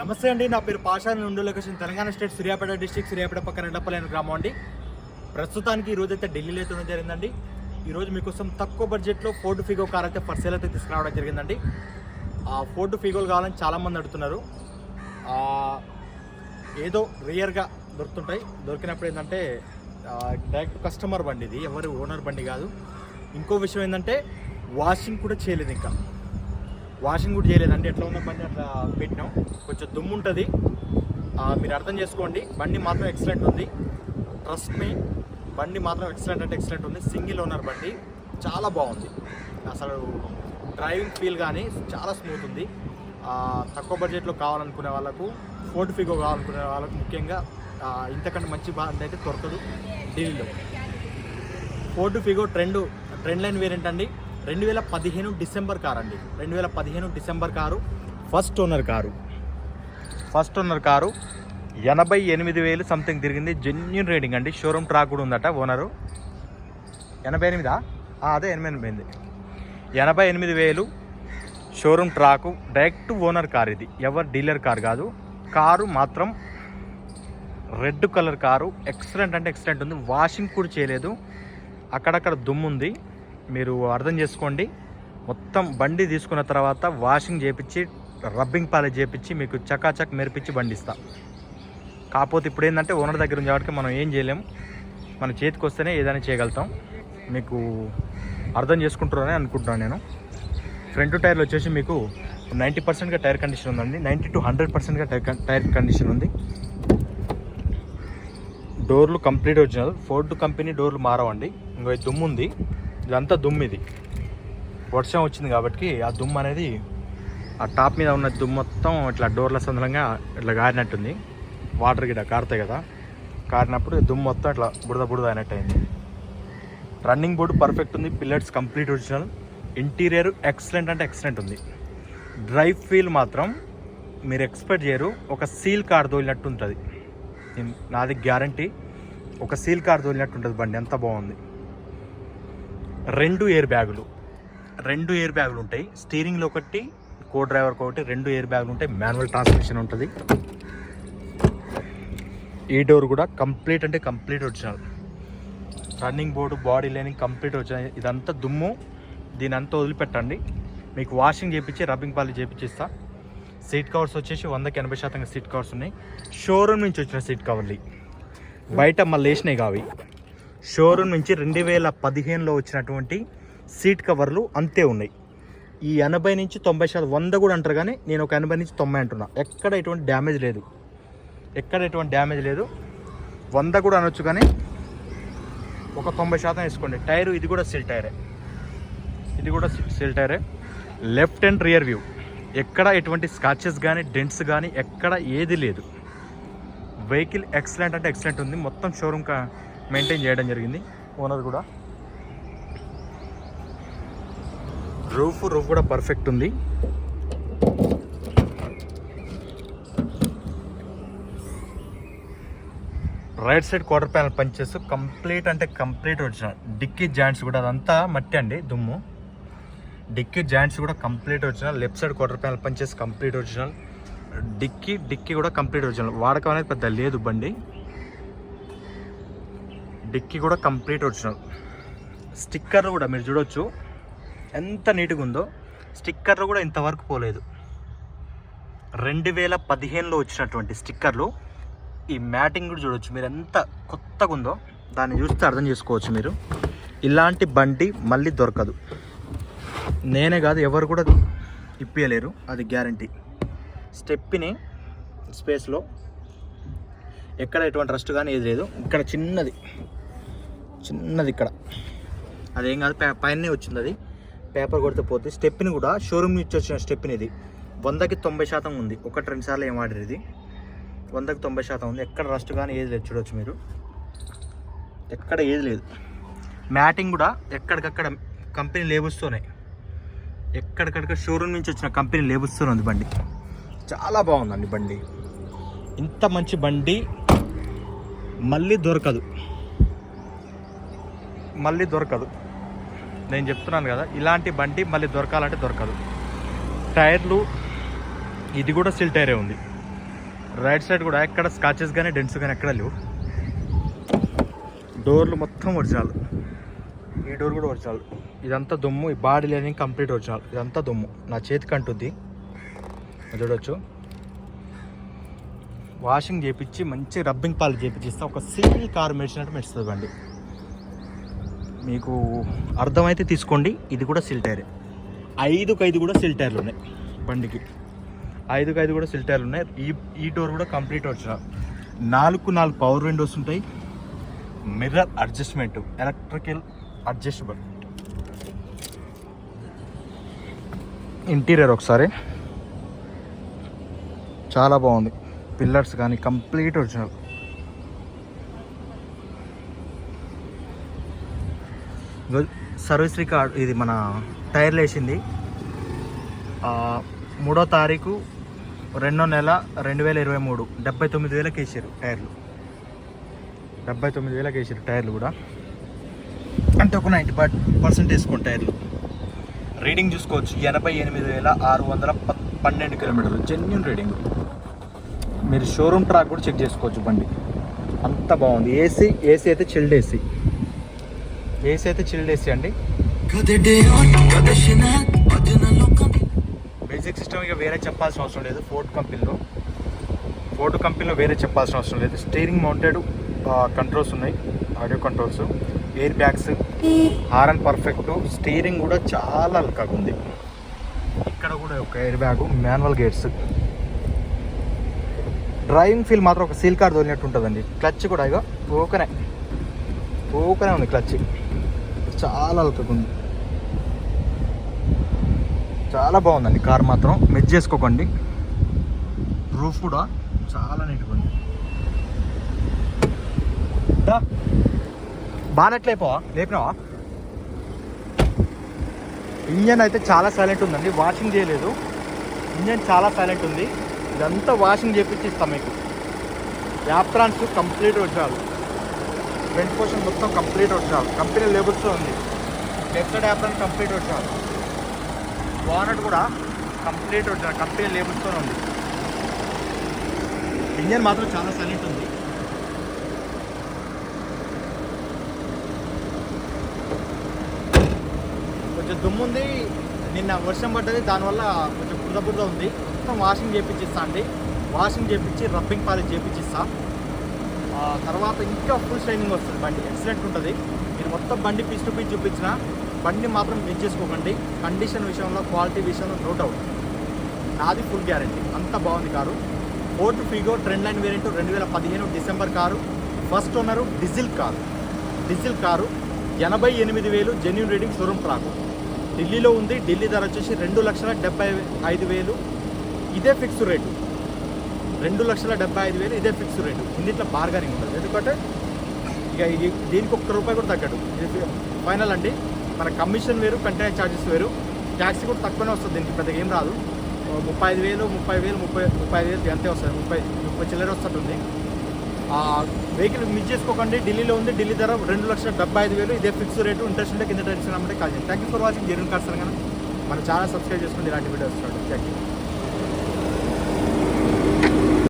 నమస్తే అండి నా పేరు పాషా నుండి location Telangana state Suryapet district Suryapet పక్కన ఎండపల్లి గ్రామం అండి. ప్రస్తుతానికి ఈ రోజు అయితే ఢిల్లీలో అయితే ఉండడం జరిగిందండి. ఈరోజు మీకోసం తక్కువ బడ్జెట్లో ఫోర్డ్ ఫిగో కార్ అయితే ఫర్ సేల్ అయితే తీసుకురావడం జరిగిందండి. ఆ ఫోర్డ్ ఫిగోలు కావాలని చాలామంది అడుగుతున్నారు. ఏదో రేయర్గా దొరుకుతుంటాయి. దొరికినప్పుడు ఏంటంటే డైరెక్ట్ కస్టమర్ బండి ఇది ఎవరు ఓనర్ బండి కాదు. ఇంకో విషయం ఏంటంటే వాషింగ్ కూడా చేయలేదు ఇంకా. వాషింగ్ కూడా చేయలేదండి ఎట్లా ఉన్న బండి అట్లా పెట్టినాం. కొంచెం దుమ్ము ఉంటుంది. మీరు అర్థం చేసుకోండి. బండి మాత్రం ఎక్సలెంట్ ఉంది. ట్రస్ట్ మీ బండి మాత్రం ఎక్సలెంట్ అంటే ఎక్సలెంట్ ఉంది. సింగిల్ ఓనర్ బండి. చాలా బాగుంది. అసలు డ్రైవింగ్ ఫీల్ కానీ చాలా స్మూత్ ఉంది. తక్కువ బడ్జెట్లో కావాలనుకునే వాళ్ళకు ఫోర్డ్ ఫిగో కావాలనుకునే వాళ్ళకు ముఖ్యంగా ఇంతకంటే మంచి బండి అయితే దొరకదు. ఢిల్లీలో Ford Figo trend trend line variant అండి. రెండు వేల పదిహేను డిసెంబర్ కారు అండి. రెండు వేల పదిహేను December car. First owner car. First owner car. ఎనభై ఎనిమిది వేలు సంథింగ్ తిరిగింది. జెన్యున్ రేటింగ్ అండి. షోరూమ్ ట్రాక్ కూడా ఉందట ఓనరు ఎనభై ఎనిమిదా? అదే ఎనభై ఎనిమిది ఎనభై ఎనిమిది వేలు showroom track direct owner car ఇది. ఎవరు డీలర్ కార్ కాదు. కారు మాత్రం రెడ్ కలర్ కారు. ఎక్సలెంట్ అంటే ఎక్సలెంట్ ఉంది. వాషింగ్ కూడా చేయలేదు. అక్కడక్కడ దుమ్ము ఉంది మీరు అర్థం చేసుకోండి. మొత్తం బండి తీసుకున్న తర్వాత వాషింగ్ చేపించి రబ్బింగ్ పాలిష్ చేపించి మీకు చకాచక్ మెరిపించి బండి ఇస్తా కాకపోతే ఇప్పుడు ఏంటంటే ఓనర్ దగ్గర ఉంది కాబట్టి మనం ఏం చేయలేం. మన చేతికి వస్తేనే ఏదైనా చేయగలుగుతాం. మీకు అర్థం చేసుకుంటారని అనుకుంటున్నాను నేను. ఫ్రంట్ టైర్లు వచ్చేసి మీకు నైంటీ పర్సెంట్గా టైర్ కండిషన్ ఉందండి. నైంటీ టు హండ్రెడ్ పర్సెంట్గా టైర్ టైర్ కండిషన్ ఉంది. డోర్లు కంప్లీట్ ఒరిజినల్ ఫోర్డ్ కంపెనీ డోర్లు మారవండి. ఇంకో దుమ్ముంది. దుమ్ము ఉంది ఇదంతా దుమ్ము ఇది. వర్షం వచ్చింది కాబట్టి ఆ దుమ్ము అనేది ఆ టాప్ మీద ఉన్న దుమ్ము మొత్తం ఇట్లా డోర్ల సందలంగా ఇట్లా కారినట్టుంది. వాటర్ గిట్ట కారుతాయి కదా. కారినప్పుడు దుమ్ము మొత్తం ఇట్లా బుడద బుడద అయినట్టు అయింది రన్నింగ్ బోర్డు పర్ఫెక్ట్ ఉంది. Pillars complete original. Interior excellent అంటే ఎక్సలెంట్ ఉంది. డ్రైవ్ ఫీల్ మాత్రం మీరు ఎక్స్పెక్ట్ చేయరు. ఒక సీల్ కార్ తోలినట్టు ఉంటుంది నాది గ్యారంటీ. ఒక సీల్ కార్ తోలినట్టు ఉంటుంది బండి. ఎంత బాగుంది. రెండు ఎయిర్ బ్యాగులు. రెండు ఎయిర్ బ్యాగులు ఉంటాయి. స్టీరింగ్లో ఒకటి కో డ్రైవర్ ఒకటి రెండు ఎయిర్ బ్యాగులు ఉంటాయి. మాన్యువల్ ట్రాన్స్మిషన్ ఉంటుంది. ఈ డోర్ కూడా కంప్లీట్ అంటే complete original. Running board body lining complete వచ్చినాయి ఇదంతా దుమ్ము. దీని అంతా వదిలిపెట్టండి. మీకు వాషింగ్ చేపించి రబ్బింగ్ పాలు చేపించిస్తా సీట్ కవర్స్ వచ్చేసి వందకి ఎనభై శాతంగా సీట్ కవర్స్ ఉన్నాయి. షోరూమ్ నుంచి వచ్చిన సీట్ కవర్లు. బయట మళ్ళీ వేసినాయి కావి షోరూమ్ నుంచి రెండు వేల పదిహేనులో వచ్చినటువంటి సీట్ కవర్లు అంతే ఉన్నాయి. ఈ ఎనభై నుంచి తొంభై శాతం వంద కూడా అంటారు కానీ నేను ఒక ఎనభై నుంచి తొంభై అంటున్నా. ఎక్కడ ఎటువంటి డ్యామేజ్ లేదు. ఎక్కడ ఎటువంటి డ్యామేజ్ లేదు. వంద కూడా అనొచ్చు కానీ ఒక తొంభై శాతం వేసుకోండి. టైరు ఇది కూడా సిల్ టైరే. ఇది కూడా sill టైరే. Left and rear view. ఎక్కడ ఎటువంటి స్కాచెస్ కానీ డెంట్స్ కానీ ఎక్కడ ఏది లేదు. వెహికల్ ఎక్సలెంట్ అంటే ఎక్సలెంట్ ఉంది. మొత్తం షోరూమ్ కా మెయింటైన్ చేయడం జరిగింది. ఓనర్ కూడా. రూఫ్ రూఫ్ కూడా పర్ఫెక్ట్ ఉంది. Right side quarter panel punches complete అంటే కంప్లీట్ వచ్చిన డిక్కీ జాయింట్స్ కూడా అదంతా మట్టి అండి దుమ్ము. డిక్కీ జాయింట్స్ కూడా complete original left side quarter panel punches complete original dickey dickey కూడా కంప్లీట్ ఒరిజినల్ వాడకం అనేది పెద్ద లేదు బండి. డిక్కీ కూడా కంప్లీట్ ఒరిజినల్. స్టిక్కర్ కూడా మీరు చూడొచ్చు. ఎంత నీట్గా ఉందో. స్టిక్కర్లు కూడా ఇంతవరకు పోలేదు. రెండు వేల పదిహేనులో వచ్చినటువంటి స్టిక్కర్లు. ఈ మ్యాటింగ్ కూడా చూడొచ్చు. మీరు ఎంత కొత్తగా ఉందో. దాన్ని చూస్తే అర్థం చేసుకోవచ్చు మీరు. ఇలాంటి బండి మళ్ళీ దొరకదు. నేనే కాదు ఎవరు కూడా ఇప్పియలేరు. అది గ్యారంటీ. స్టెప్పిని స్పేస్లో ఎక్కడ ఎటువంటి రస్ట్ కానీ ఏది లేదు. ఇక్కడ చిన్నది. చిన్నది ఇక్కడ. అదేం కాదు పైన వచ్చింది అది. పేపర్ కొడితే పోతే స్టెప్ని కూడా షోరూమ్ నుంచి వచ్చిన స్టెప్ని ఇది. వందకి తొంభై శాతం ఉంది. ఒకటి రెండు సార్లు ఏం ఆర్డర్ ఇది. వందకి తొంభై శాతం ఉంది. ఎక్కడ రస్ట్ కానీ ఏది లేదు చూడవచ్చు మీరు. ఎక్కడ ఏది లేదు. మ్యాటింగ్ కూడా ఎక్కడికక్కడ కంపెనీ లేబుల్స్తోనే. ఎక్కడికక్కడ షోరూమ్ నుంచి వచ్చిన కంపెనీ లేబుల్స్తోనే ఉంది బండి. చాలా బాగుందండి బండి. ఇంత మంచి బండి మళ్ళీ దొరకదు. మళ్ళీ దొరకదు. నేను చెప్తున్నాను కదా ఇలాంటి బండి మళ్ళీ దొరకాలంటే దొరకదు. టైర్లు ఇది కూడా సిల్ టైరే ఉంది. రైట్ సైడ్ కూడా ఎక్కడ స్కాచెస్ కానీ డెంట్స్ కానీ ఎక్కడ లేవు. డోర్లు మొత్తం ఒరిజినల్. ఈ డోర్ కూడా ఒరిజినల్. ఇదంతా దుమ్ము ఈ బాడీ లేని కంప్లీట్ ఒరిజినల్. ఇదంతా దుమ్ము. నా చేతికి అంటుంది అది చూడొచ్చు. వాషింగ్ చేపించి మంచి రబ్బింగ్ పాలు చేపించిస్తే ఒక సింగిల్ కార్ మెడిసినట్టు మెడుస్తుంది బండి. మీకు అర్థమైతే తీసుకోండి. ఇది కూడా సిల్ టైరే ఐదుకు ఐదు కూడా సిల్ టైర్లు ఉన్నాయి. బండికి. ఐదుకు ఐదు కూడా సిల్ టైర్లు ఉన్నాయి. ఈ ఈ డోర్ కూడా కంప్లీట్ వచ్చిన నాలుగు నాలుగు పవర్ విండోస్ ఉంటాయి. Mirror adjustment. Electrical adjustable. Interior ఒకసారి. చాలా బాగుంది. పిల్లర్స్ కానీ కంప్లీట్ ఒరిజినల్. సర్వీస్ రికార్డ్ ఇది మన టైర్లు వేసింది. మూడో తారీఖు రెండో నెల రెండు వేల ఇరవై మూడు. డెబ్బై తొమ్మిది వేలకు వేసారు టైర్లు. డెబ్బై తొమ్మిది వేలకు వేసారు టైర్లు కూడా. అంటే ఒక నైంటీ పర్సెంట్ వేసుకోండి టైర్లు. రీడింగ్ చూసుకోవచ్చు. ఎనభై ఎనిమిది వేల ఆరు వందల పన్నెండు కిలోమీటర్లు. Genuine reading. మీరు షోరూమ్ ట్రాక్ కూడా చెక్ చేసుకోవచ్చు బండి. అంత బాగుంది. ఏసీ ఏసీ అయితే చిల్డ్ ఏసీ. ఏసీ అయితే చిల్డ్ ఏసీ అండి. బేసిక్ సిస్టమ్ ఇక వేరే చెప్పాల్సిన అవసరం లేదు. ఫోర్డ్ కంపెనీలో ఫోర్ట్ కంపెనీలో వేరే చెప్పాల్సిన అవసరం లేదు. స్టీరింగ్ మౌంటెడ్ కంట్రోల్స్ ఉన్నాయి. Audio controls air bags horn perfect steering కూడా చాలా అల్కగా ఉంది. ఇక్కడ కూడా ఒక air bag manual gates driving feel మాత్రం ఒక సీల్ కార్ దొరికినట్టు ఉంటుందండి. క్లచ్ కూడా ఇక ఓకనే ఓకనే ఉంది క్లచ్ చాలా అల్కగా ఉంది చాలా బాగుందండి కార్ మాత్రం. మెచ్ చేసుకోకండి. రూఫ్ కూడా చాలా నీట్గా ఉంది దా. లేపినావా? ఇంజన్ అయితే చాలా సైలెంట్ ఉందండి. వాషింగ్ చేయలేదు. ఇంజన్ చాలా సైలెంట్ ఉంది. ఇదంతా వాషింగ్ చేపించి ఇస్తాం మీకు. యాప్ట్రాన్స్ కంప్లీట్ వచ్చారు. ఫ్రంట్ పోర్షన్ మొత్తం కంప్లీట్ వచ్చారు కంపెనీ లేబుల్స్తో ఉంది. లెఫ్ట్ సైడ్ యాప్రాన్ కంప్లీట్ వచ్చారు వానట్ కూడా కంప్లీట్ వచ్చారు కంపెనీ లేబుల్స్తో ఉంది. ఇంజన్ మాత్రం చాలా సైలెంట్ ఉంది. కొంచెం దుమ్ము ఉంది. నిన్న వర్షం పడ్డది. దానివల్ల కొంచెం బురద బురద ఉంది. మొత్తం వాషింగ్ చేపించిస్తా అండి. వాషింగ్ చేపించి రబ్బింగ్ పాలిష్ చేపించిస్తా తర్వాత ఇంకా ఫుల్ షైనింగ్ వస్తుంది. బండి ఎక్సలెంట్ ఉంటుంది. మీరు మొత్తం బండి పిచ్ టు పిచ్ చూపించిన బండి మాత్రం మిస్ చేసుకోకండి. కండిషన్ విషయంలో క్వాలిటీ విషయంలో నో డౌట్ నాది ఫుల్ గ్యారంటీ అంత బాగుంది car. Ford Figo trend line variant రెండు వేల పదిహేను December car. First owner diesel car. Diesel car ఎనభై ఎనిమిది వేలు జెన్యున్ రీడింగ్ షోరూమ్ ట్రాక్ ఢిల్లీలో ఉంది. ఢిల్లీ ధర వచ్చేసి రెండు లక్షల డెబ్బై ఐదు వేలు. ఇదే ఫిక్స్డ్ రేటు రెండు లక్షల డెబ్బై ఐదు వేలు ఇదే ఫిక్స్ రేటు ఇందులో బార్గనింగ్ ఉంటుంది. ఎందుకంటే ఇక ఇది దీనికి ఒక్క రూపాయి కూడా తగ్గడు ఇది ఫైనల్ అండి. మన కమిషన్ వేరు కంటైనర్ ఛార్జెస్ వేరు. ట్యాక్సీ కూడా తక్కువనే వస్తుంది దీనికి పెద్దగా ఏం రాదు. ముప్పై ఐదు వేలు ముప్పై వేలు ముప్పై ముప్పై ఐదు వేలు అంతే వస్తుంది. ముప్పై ముప్పై చిల్లర వస్తుంటుంది ఆ వెహికల్ మిస్ చేసుకోకండి. ఢిల్లీలో ఉంది. ఢిల్లీ ధర రెండు లక్షల డెబ్బై ఐదు వేలు. ఇదే ఫిక్స్ రేటు ఇంట్రెస్ట్ ఉంటే కింద టెన్షన్ అమ్మంటే కాల్ చేయండి. Thank you for watching genuine cars అనగా మన ఛానల్ సబ్స్క్రైబ్ చేసుకోండి ఇలాంటి వీడియోస్ థ్యాంక్ యూ